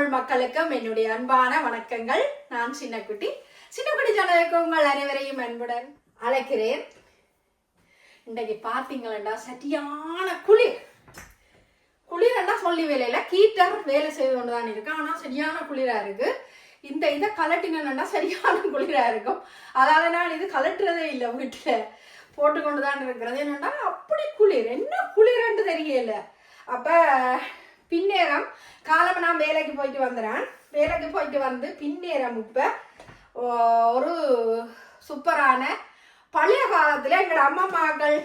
தமிழ் மக்களுக்கும் என்னுடைய அன்பான வணக்கங்கள். நான் சின்னக்குட்டி. சின்னக்குட்டி சேனலுக்கு உங்கள் அனைவரையும் அன்புடன் அழைக்கிறேன். இன்றைக்கு பார்த்தீங்களா சரியான குளிர். குளிரன்னா சொல்லி வேலையில கீட்டர் வேலை செய்து கொண்டு தான் இருக்கு. ஆனால் சரியான குளிரா இருக்கு. இந்த இதை கலட்டினா சரியான குளிரா இருக்கும். அதாவது நான் இது கலட்டுறதே இல்லை வீட்டில். போட்டுக்கொண்டு தான் இருக்கிறது. என்னன்னா அப்படி குளிர். என்ன குளிரன்னு தெரியல. அப்ப பின்னேரம் காலம் நான் வேலைக்கு போயிட்டு வந்துடுறேன் வேலைக்கு போயிட்டு வந்து பின்னேரம் இப்போ ஒரு சூப்பரான பழைய காலத்துல எங்களோட அம்மாக்கள்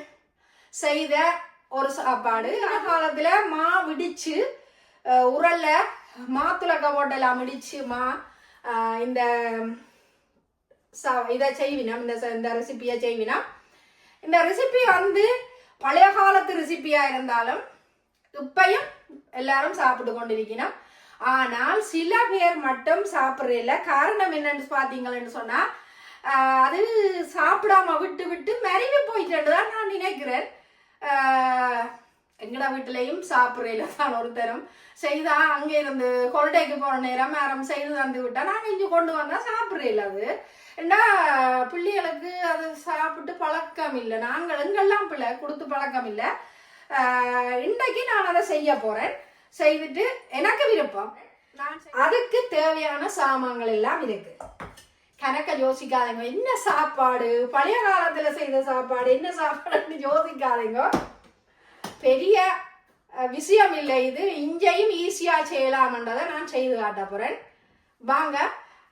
செய்த ஒரு சாப்பாடு. அந்த காலத்தில் மா விடிச்சு அஹ், உரல்ல மாத்துலக்க போட்டெல்லாம் இடிச்சு மா இந்த இதை செய்வினம். இந்த இந்த ரெசிபியை செய்வினம். இந்த ரெசிபி வந்து பழைய காலத்து ரெசிப்பியாக இருந்தாலும் இப்பயும் எல்லாரும் சாப்பிட்டு கொண்டிருக்கணும் ஆனால் சில பேர் மட்டும் சாப்பிட்றதில்ல. காரணம் என்னன்னு பார்த்தீங்கன்னு சொன்னா அது சாப்பிடாம விட்டு விட்டு மறைவு போயிட்டு தான் நான் நினைக்கிறேன். எங்கட வீட்டிலையும் சாப்பிட்றதில்ல தான் ஒருத்தரும். செய்தா அங்கே இருந்து கொல்டைக்கு போன நேரம் நேரம் செய்து தந்து விட்டா நாங்கள் இங்கே கொண்டு வந்தால் சாப்பிட்றதில்ல அது. ஏன்னா பிள்ளைகளுக்கு அது சாப்பிட்டு பழக்கம் இல்லை. நாங்கள் எங்கெல்லாம் பிள்ளை கொடுத்து பழக்கம் இல்லை. இன்றைக்கு நான் அதை செய்ய போறேன். செய்துட்டு எனக்கு விருப்பம். அதுக்கு தேவையான சாமான்கள் எல்லாம் இருக்கு. கணக்க யோசிக்காதீங்க. என்ன சாப்பாடு? பழைய காலத்துல செய்த சாப்பாடு என்ன சாப்பாடுன்னு யோசிக்காதீங்க. பெரிய விஷயம் இல்லை இது. இங்கேயும் ஈஸியா செய்யலாம்ன்றதை நான் செய்து காட்ட போறேன். வாங்க.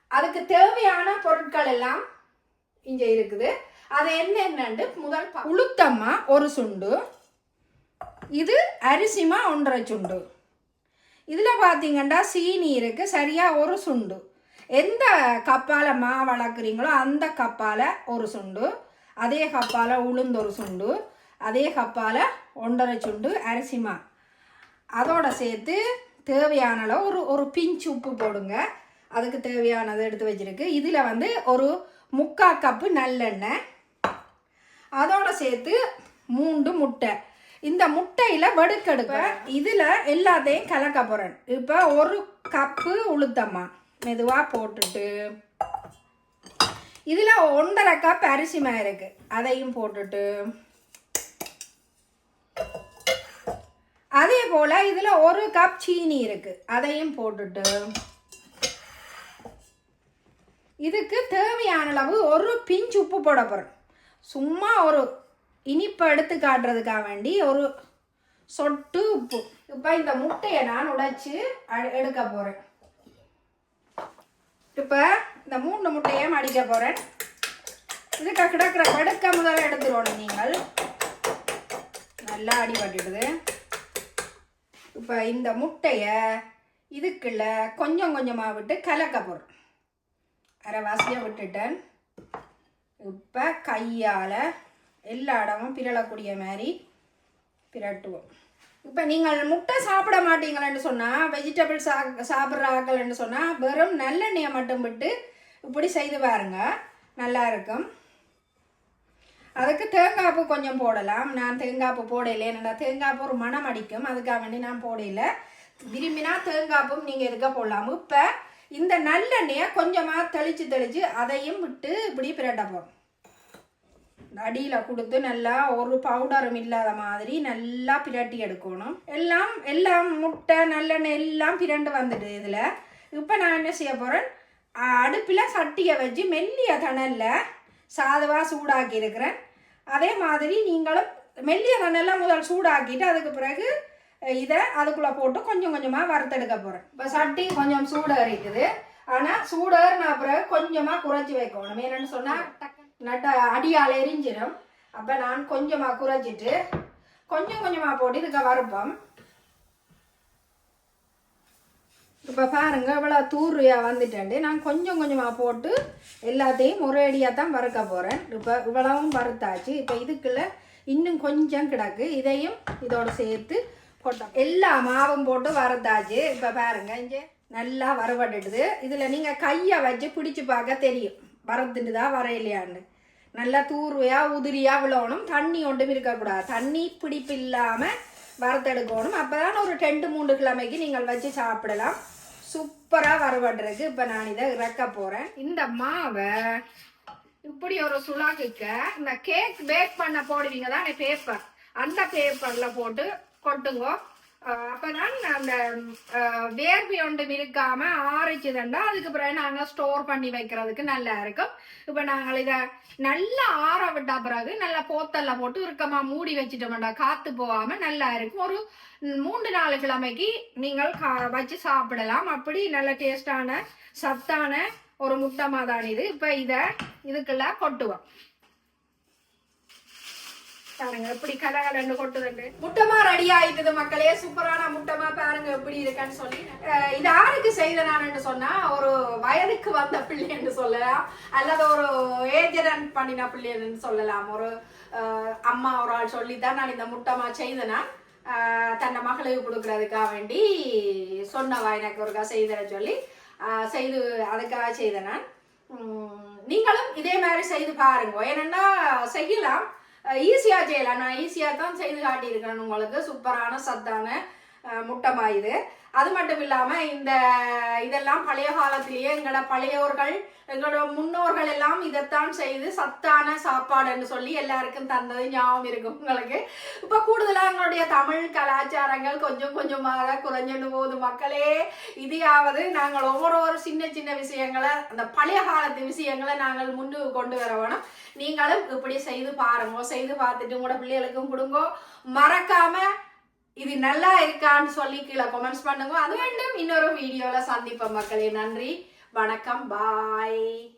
அதுக்கு தேவையான பொருட்கள் எல்லாம் இங்க இருக்குது. அது என்னென்னு முதல் உளுத்தம்மா ஒரு சுண்டு. இது அரிசிமா ஒன்றரை சுண்டு. இதில் பார்த்தீங்கன்னா சீனி இருக்குது சரியாக ஒரு சுண்டு. எந்த கப்பால் மா வளர்க்குறீங்களோ அந்த கப்பால் ஒரு சுண்டு. அதே கப்பால் உளுந்து ஒரு சுண்டு. அதே கப்பால் ஒன்றரை சுண்டு அரிசிமா. அதோட சேர்த்து தேவையான அளவு ஒரு ஒரு பிஞ்சு உப்பு போடுங்க. அதுக்கு தேவையானதை எடுத்து வச்சிருக்கு. இதில் வந்து ஒரு முக்கா கப்பு நல்லெண்ணெய். அதோடு சேர்த்து மூண்டு முட்டை. இந்த முட்டையில் வெடுக்கெடுப்ப இதில் எல்லாத்தையும் கலக்க போகிறேன் இப்போ ஒரு கப்பு உளுத்தம்மா மெதுவாக போட்டுட்டு இதில் ஒன்றரை கப் அரிசிமா இருக்கு. அதையும் போட்டுட்டு அதே போல் இதில் ஒரு கப் சீனி இருக்கு. அதையும் போட்டுட்டு இதுக்கு தேவையான அளவு ஒரு பிஞ்ச் உப்பு போட போகிறேன் சும்மா ஒரு இனிப்பை எடுத்து காட்டுறதுக்காக வேண்டி ஒரு சொட்டு உப்பு. இப்போ இந்த முட்டையை நான் உடைச்சி எடுக்க போகிறேன் இப்போ இந்த மூணு முட்டையும் அடிக்க போகிறேன் இதுக்கு கிடக்கிற படுக்க முதல்ல எடுத்துருவோம் நீங்கள். நல்லா அடிபட்டுடுது இப்போ இந்த முட்டையை இதுக்குள்ள கொஞ்சம் கொஞ்சமாக விட்டு கலக்க போகிறேன் அரை வாசியாக விட்டுட்டேன். இப்போ கையால் எல்லா இடமும் பிறளக்கூடிய மாதிரி பிரட்டுவோம் இப்போ நீங்கள் முட்டை சாப்பிட மாட்டீங்களேன்னு சொன்னால் வெஜிடபிள் சா சாப்பிட்ற ஆக்கள்னு சொன்னால் வெறும் நல்லெண்ணெயை மட்டும் விட்டு இப்படி செய்து பாருங்க. நல்லா இருக்கும். அதுக்கு தேங்காய்ப்பு கொஞ்சம் போடலாம். நான் தேங்காய்ப்பு பூ என்னடா தேங்காய்ப்பு ஒரு மணம் அடிக்கும். அதுக்காக வேண்டி நான் போடல. விரும்பினா தேங்காய்ப்பும் நீங்கள் எதுக்க போடலாம். இப்போ இந்த நல்லெண்ணெயை கொஞ்சமாக தெளித்து தெளித்து அதையும் விட்டு இப்படி பிரட்ட போகிறோம் அடியில் கொடுத்து நல்லா ஒரு பவுடரும் இல்லாத மாதிரி நல்லா பிரட்டி எடுக்கணும். எல்லாம் எல்லாம் முட்டை நல்லெண்ணெய் எல்லாம் பிரண்டு வந்துடுது இதில். இப்போ நான் என்ன செய்ய போகிறேன் அடுப்பில் சட்டியை வச்சு மெல்லிய தணலில் சாதுவாக சூடாக்கி இருக்கிறேன். அதே மாதிரி நீங்களும் மெல்லிய தணலில் முதல் சூடாக்கிட்டு அதுக்கு பிறகு இதை அதுக்குள்ளே போட்டு கொஞ்சம் கொஞ்சமாக வறுத்தெடுக்க போகிறேன் இப்போ சட்டி கொஞ்சம் சூடாக இருக்குது ஆனால் சூடாக பிறகு கொஞ்சமாக குறைச்சி வைக்கணும். என்னென்னு சொன்னால் நட்ட அடியால் எரிஞ்சிடும் அப்போ நான் கொஞ்சமாக குறைச்சிட்டு கொஞ்சம் கொஞ்சமாக போட்டு இதுக்கு வறுப்போம் இப்போ பாருங்க இவ்வளோ தூரியா வந்துட்டேன்ட்டு நான் கொஞ்சம் கொஞ்சமாக போட்டு எல்லாத்தையும் முறையடியாக தான் வறுக்க போகிறேன் இப்போ இவ்வளவும் வறுத்தாச்சு. இப்போ இதுக்குள்ள இன்னும் கொஞ்சம் கிடக்கு. இதையும் இதோட சேர்த்து போட்டோம் எல்லா மாவும் போட்டு வறுத்தாச்சு. இப்போ பாருங்க இங்கே நல்லா வறுபட்டுடுது. இதில் நீங்கள் கையை வச்சு பிடிச்சி பார்க்க தெரியும். வறுத்துட்டு தான் வரையிலையான்னு. நல்லா தூர்வையாக உதிரியாக விழணும். தண்ணி ஒன்றும் இருக்கக்கூடாது. தண்ணி பிடிப்பு இல்லாமல் வறுத்தெடுக்கணும் அப்போ தான் ஒரு ரெண்டு மூன்று கிழமைக்கு நீங்கள் வச்சு சாப்பிடலாம். சூப்பராக வறுபடுறதுக்கு இப்போ நான் இதை இறக்க போகிறேன் இந்த மாவை இப்படி ஒரு சுழாக்குக்க இந்த கேக் பேக் பண்ண போடுவீங்க தான் பேப்பர் அந்த பேப்பர்ல போட்டு கொட்டுங்க. அப்பதான் அந்த வேர்வை ஒன்று இருக்காம ஆரைச்சதுண்டா அதுக்கு பிறகு நாங்க ஸ்டோர் பண்ணி வைக்கிறதுக்கு நல்லா இருக்கும். இப்ப நாங்கள் இத நல்லா ஆற விட்ட பிறகு நல்லா போத்தல்ல போட்டு இறுக்கமா மூடி வச்சுட்டோம்டா. காத்து போகாம நல்லா இருக்கும். ஒரு மூன்று நாலு கிழமைக்கு நீங்கள் வச்சு சாப்பிடலாம். அப்படி நல்ல டேஸ்டான சத்தான ஒரு முட்டை தான் இது. இப்ப இத இதுக்குள்ள கொட்டுவோம். பாருங்க எப்படி கலகலன்னு கொட்டுதுண்டு. முட்டமா ரெடி ஆயிட்டுது மக்களே. சூப்பரான முட்டமா பாருங்க எப்படி இருக்கான்னு சொல்லி. இது யாருக்கு செய்த நான் சொன்னா ஒரு வயதுக்கு வந்த பிள்ளைன்னு சொல்லலாம். அல்லது ஒரு ஏஜரன் பண்ணின பிள்ளைன்னு சொல்லலாம். ஒரு அம்மா ஒரு ஆள் சொல்லித்தான் நான் இந்த முட்டமா செய்தனா தன்னை மகளுக்கு கொடுக்கறதுக்காக வேண்டி சொன்னவா எனக்கு ஒருக்கா செய்தன சொல்லி செய்து அதுக்காக செய்த நான் நீங்களும் இதே மாதிரி செய்து பாருங்க. ஏன்னா செய்யலாம். ஈஸியாக செய்யலாம் நான் ஈஸியாக தான் செய்து காட்டியிருக்கிறேன். உங்களுக்கு சூப்பரான சத்தான முட்டமாயுது. அது மட்டும் இல்லாமல் இந்த இதெல்லாம் பழைய காலத்திலேயே எங்களோட பழையோர்கள் எங்களோட முன்னோர்கள் எல்லாம் இதைத்தான் செய்து சத்தான சாப்பாடுன்னு சொல்லி எல்லாருக்கும் தந்தது ஞாபகம் இருக்கும் உங்களுக்கு. இப்போ கூடுதலாக எங்களுடைய தமிழ் கலாச்சாரங்கள் கொஞ்சம் கொஞ்சமாக குறைஞ்சிட்டு போகுது. மக்களே இதையாவது நாங்கள் ஒவ்வொரு ஒரு சின்ன சின்ன விஷயங்களை அந்த பழைய காலத்து விஷயங்களை நாங்கள் முன்னு கொண்டு வர வேணும். நீங்களும் இப்படி செய்து பாருங்க. செய்து பார்த்துட்டு உங்களோட பிள்ளைகளுக்கும் கொடுங்க. மறக்காமல் இது நல்லா இருக்கான்னு சொல்லி கீழே கமெண்ட்ஸ் பண்ணுங்க. அது வேண்டும் இன்னொரு வீடியோல சந்திப்போம் மக்களே. நன்றி. வணக்கம். பாய்